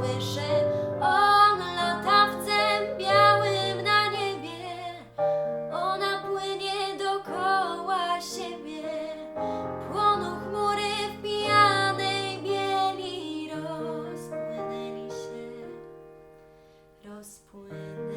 kołysze. On latawcem białym na niebie. Ona płynie dookoła siebie. Płoną chmury w pijanej bieli. Rozpłynęli się rozpłynęli.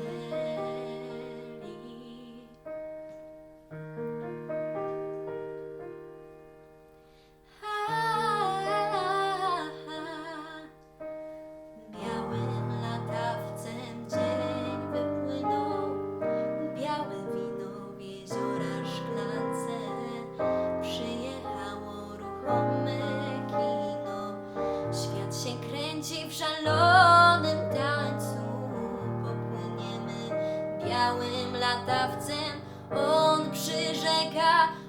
Białym latawcem, on przyrzeka.